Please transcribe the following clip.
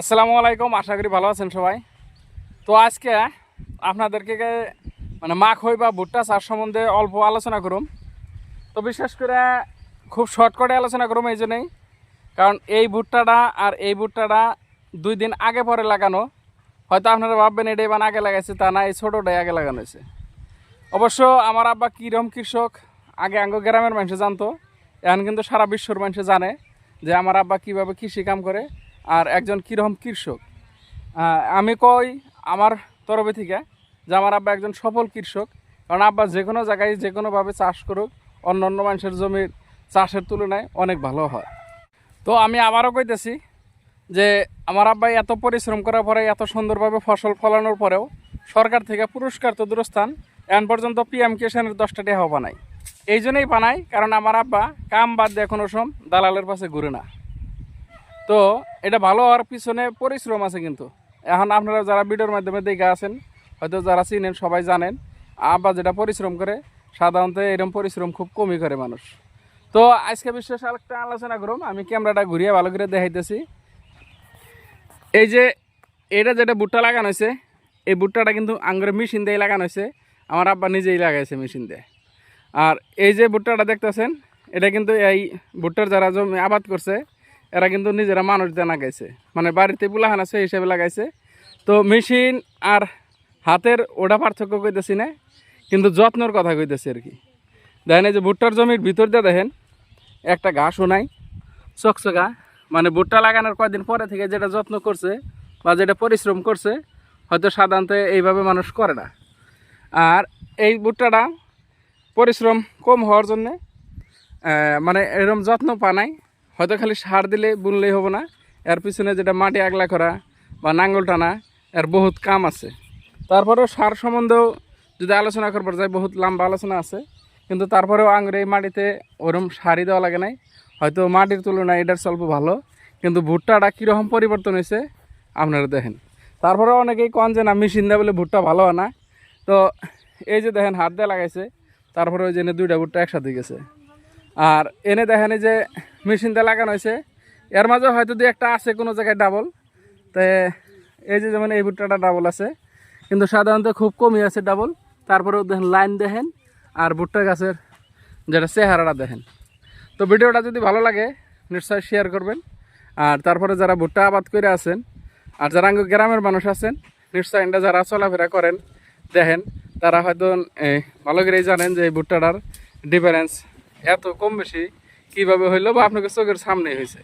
আসসালামু আলাইকুম, আশা করি ভালো আছেন সবাই। তো আজকে আপনাদেরকে মানে মাখ হই বা ভুট্টা চাষ সম্বন্ধে অল্প আলোচনা করুম। তো বিশেষ করে খুব শর্টকাটে আলোচনা করুম এই জন্যই। কারণ এই ভুট্টাটা আর এই ভুট্টাটা দুই দিন আগে পরে লাগানো। হয়তো আপনারা ভাববেন, এটাই বান আগে লাগাইছে, তা না, এই ছোটোটাই আগে লাগানো হয়েছে। অবশ্য আমার আব্বা কীরকম কৃষক, আগে আঙ্গ গ্রামের মানুষে জানতো, এখন কিন্তু সারা বিশ্বর মানুষে জানে যে আমার আব্বা কীভাবে কৃষি কাম করে। আর একজন কীরকম কৃষক? আমি কই আমার তরফে থেকে যে আমার আব্বা একজন সফল কৃষক, কারণ আব্বা যে কোনো জায়গায় যে কোনোভাবে চাষ করুক, অন্য অন্য মানুষের জমির চাষের তুলনায় অনেক ভালো হয়। তো আমি আবারও কইতেছি যে আমার আব্বাই এত পরিশ্রম করার পরে এত সুন্দরভাবে ফসল ফলানোর পরেও সরকার থেকে পুরস্কার তো দূরস্থান এখন পর্যন্ত পিএম কিষানের দশটা টাকা বানাই এই জন্যই বানাই কারণ আমার আব্বা কাম বাদ দিয়ে কোনো সম দালালের পাশে ঘুরে না। তো এটা ভালো হওয়ার পিছনে পরিশ্রম আছে কিন্তু। এখন আপনারা যারা ভিডিওর মাধ্যমে দেখে আছেন, হয়তো যারা চিনেন সবাই জানেন, আব্বা যেটা পরিশ্রম করে, সাধারণত এরকম পরিশ্রম খুব কমই করে মানুষ। তো আজকে বিশেষ আরেকটা আলোচনা করুম, আমি ক্যামেরাটা ঘুরিয়ে ভালো করে দেখাইতেছি। এই যে এটা যেটা ভুট্টা লাগানো হয়েছে, এই ভুট্টাটা কিন্তু আঙ্গুরে মেশিন দিয়ে লাগানো হয়েছে, আমার আব্বা নিজেই লাগাইছে মেশিন দিয়ে। আর এই যে ভুট্টাটা দেখতেছেন, এটা কিন্তু এই ভুট্টার যারা জমি আবাদ করছে এরা কিন্তু নিজেরা মানুষ দিয়ে লাগাইছে। মানে বাড়িতে বুলাহান আছে হিসাবে লাগাইছে। তো মেশিন আর হাতের ওটা পার্থক্য কইতেছি না, কিন্তু যত্নর কথা কইতেছি আর কি। দেখেন এই যে ভুট্টার জমির ভিতর দিয়ে দেখেন, একটা ঘাসও নাই, চকচকা। মানে ভুট্টা লাগানোর কয়েকদিন পরে থেকে যেটা যত্ন করছে বা যেটা পরিশ্রম করছে, হয়তো সাধারণত এইভাবে মানুষ করে না। আর এই ভুট্টাটা পরিশ্রম কম হওয়ার জন্যে মানে এরকম যত্ন পা নাই। হয়তো খালি সার দিলে বুনলেই হবে না। এর পিছনে যেটা মাটি আগলা করা বা নাঙ্গল টানা, এর বহুত কাম আছে। তারপরেও সার সম্বন্ধেও যদি আলোচনা করবার যায়, বহুত লম্বা আলোচনা আছে। কিন্তু তারপরেও আঙুর এই মাটিতে ওরম সারই দেওয়া লাগে নাই। হয়তো মাটির তুলনায় এটার স্বল্প ভালো। কিন্তু ভুট্টাটা কীরকম পরিবর্তন হয়েছে, আপনারা দেখেন। তারপরে অনেকেই কন যে, না, মেশিন দেয় বলে ভুট্টা ভালো হয় না। তো এই যে দেখেন, হাত দিয়ে লাগাইছে। তারপরে ওই যে দুইটা ভুট্টা একসাথে গেছে। আর এনে দেখেন যে মেশিন দিয়ে লাগানো হয়েছে। এর মাঝে হয়তো দু একটা আছে, কোনো জায়গায় ডাবল তো এই যে যেমন এই ভুট্টাটা ডাবল আছে, কিন্তু সাধারণত খুব কমই আছে ডাবল তারপরেও দেখেন লাইন দেখেন আর ভুট্টা গাছের যেটা চেহারাটা দেখেন। তো ভিডিওটা যদি ভালো লাগে নিশ্চয়ই শেয়ার করবেন। আর তারপরে যারা ভুট্টা আবাদ করে আছেন, আর যারা গ্রামের মানুষ আছেন, নিশ্চয় এটা যারা চলাফেরা করেন, দেখেন, তারা হয়তো ভালো করেই জানেন যে এই ভুট্টাটার ডিফারেন্স এত কম বেশি কীভাবে হইল বা আপনাকে চোখের সামনে হয়েছে